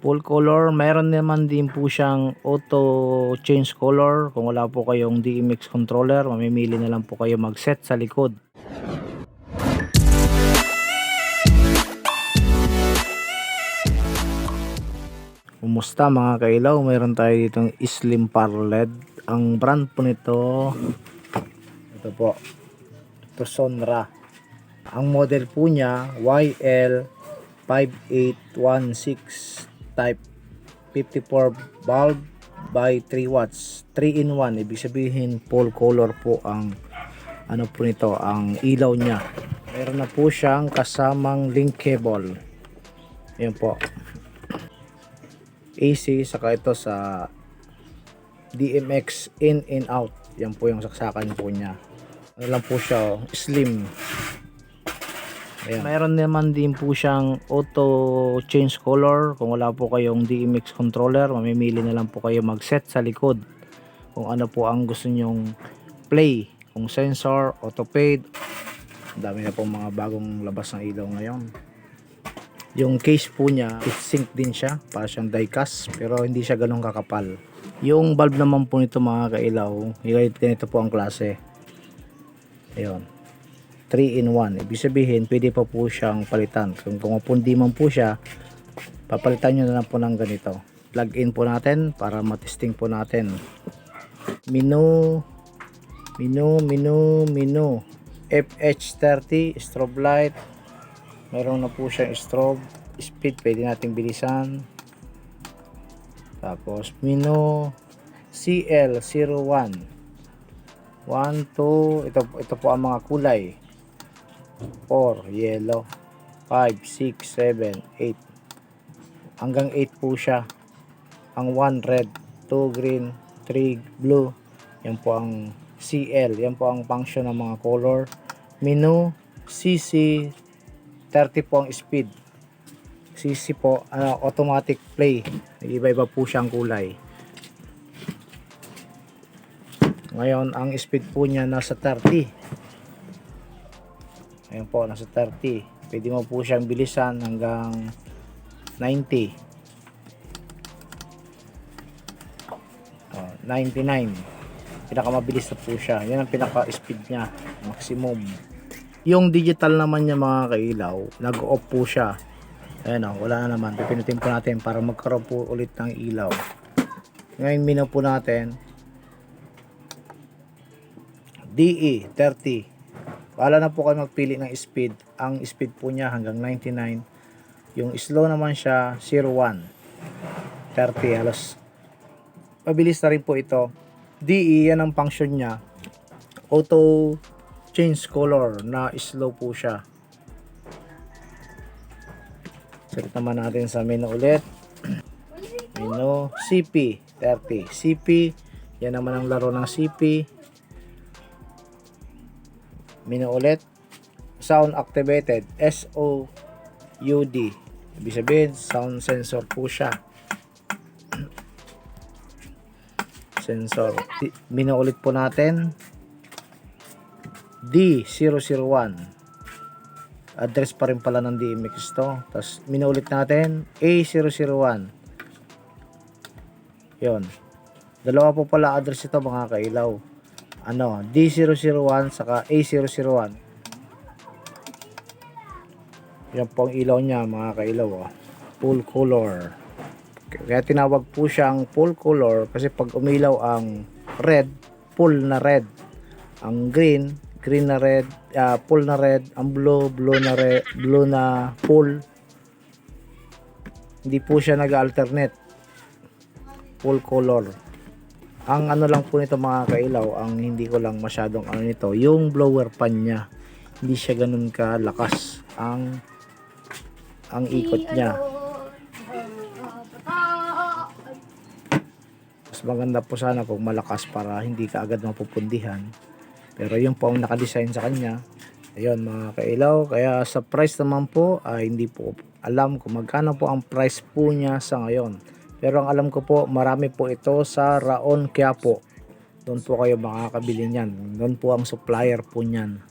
full color. Meron naman din po siyang auto change color. Kung wala po kayong DMX controller, mamimili na lang po kayo mag-set sa likod. Kumusta mga kailaw? Meron tayo ditong Slim Parled. Ang brand po nito, ito po, ito Sonra. Ang model po niya, YL 5816 type 54 bulb by 3 watts 3 in 1 ibig sabihin full color po ang ano po nito ang ilaw niya. Meron na po siyang kasamang link cable. Yun po. AC saka ito sa DMX in and out. Yan po yung saksakan po niya. Ano lang po siya oh, slim Ayan. Mayroon naman din po siyang auto change color. Kung wala po kayong DMX controller, mamimili na lang po kayo mag-set sa likod. Kung ano po ang gusto nyong play. Kung sensor, auto fade. Dami na po mga bagong labas ng ilaw ngayon. Yung case po niya, it sync din siya. Para siyang diecast. Pero hindi siya ganun kakapal. Yung bulb naman po nito mga kailaw, ganito po ang klase. Ayun. 3 in 1. Ibig sabihin, pwede pa po siyang palitan. Kung kumapundi man po siya, papalitan nyo na lang po ng ganito. Plug in po natin para matesting po natin. Menu, menu, menu, menu. FH30, strobe light. Meron na po siyang strobe. Speed, pwede natin bilisan. Tapos, menu, CL01. 1, 2, ito, ito po ang mga kulay. 4 yellow 5, 6, 7, 8 hanggang 8 po siya. Ang 1 red 2 green 3 blue. Yan po ang CL yan po ang function ng mga color. Menu CC 30 po ang speed. CC po ano, automatic play. Iba-iba po siyang kulay. Ngayon ang speed po niya nasa 30 Ayan po, nasa 30. Pwede mo po siyang bilisan hanggang 90. Uh, 99. Pinakamabilis na po siya. Yan ang pinaka-speed niya. Maximum. Yung digital naman niya mga kailaw, nag-off po siya. Ayan o, wala na naman. Pipinutin po natin para magkaroon po ulit ng ilaw. Ngayon, minaw po natin. DE30. Paala na po kayo magpili ng speed. Ang speed po niya hanggang 99. Yung slow naman siya 01. 30 halos. Mabilis na rin po ito. DE yan ang function niya. Auto change color na slow po siya. Check naman natin sa menu ulit. Menu CP 30 CP yan naman ang laro ng CP menu ulit sound activated. SOUD ibig sabihin sound sensor po siya. Sensor. Menu ulit po natin. D001 address pa rin pala ng DMX to. Tapos menu ulit natin A001 yon dalawa po pala address ito mga kailaw ano, D001 saka A001. Yan po ang ilaw niya mga kailaw. Oh. Full color. Kaya tinawag po siyang full color kasi pag umilaw ang red, full na red. Ang green, green na red, uh, full na red. Ang blue, blue na red, blue na full. Hindi po siya nag-alternate. Full color ang ano lang po nito mga kailaw ang hindi ko lang masyadong ano nito yung blower pan niya hindi siya ganun kalakas ang ang ikot niya. mas maganda po sana kung malakas para hindi ka agad mapupundihan. Pero yung po ang nakadesign sa kanya. Ayun mga kailaw kaya sa price naman po ay hindi po alam kung magkano po ang price po niya sa ngayon pero ang alam ko po, marami po ito sa Raon Quiapo. Doon po kayo makakabili niyan. Doon po ang supplier po niyan.